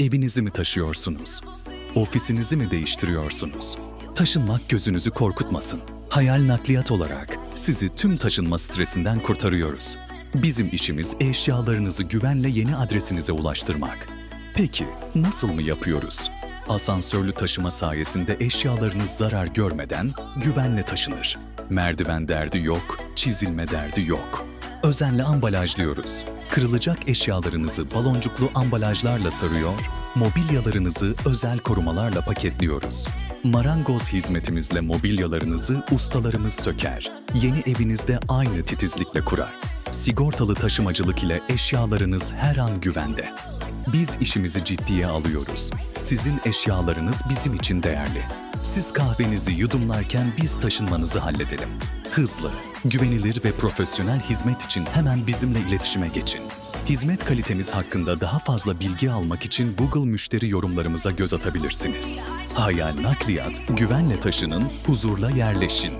Evinizi mi taşıyorsunuz? Ofisinizi mi değiştiriyorsunuz? Taşınmak gözünüzü korkutmasın. Hayal Nakliyat olarak sizi tüm taşınma stresinden kurtarıyoruz. Bizim işimiz eşyalarınızı güvenle yeni adresinize ulaştırmak. Peki nasıl mı yapıyoruz? Asansörlü taşıma sayesinde eşyalarınız zarar görmeden güvenle taşınır. Merdiven derdi yok, çizilme derdi yok. Özenle ambalajlıyoruz. Kırılacak eşyalarınızı baloncuklu ambalajlarla sarıyor, mobilyalarınızı özel korumalarla paketliyoruz. Marangoz hizmetimizle mobilyalarınızı ustalarımız söker. Yeni evinizde aynı titizlikle kurar. Sigortalı taşımacılık ile eşyalarınız her an güvende. Biz işimizi ciddiye alıyoruz. Sizin eşyalarınız bizim için değerli. Siz kahvenizi yudumlarken biz taşınmanızı halledelim. Hızlı, güvenilir ve profesyonel hizmet için hemen bizimle iletişime geçin. Hizmet kalitemiz hakkında daha fazla bilgi almak için Google müşteri yorumlarımıza göz atabilirsiniz. Hayal Nakliyat, güvenle taşının, huzurla yerleşin.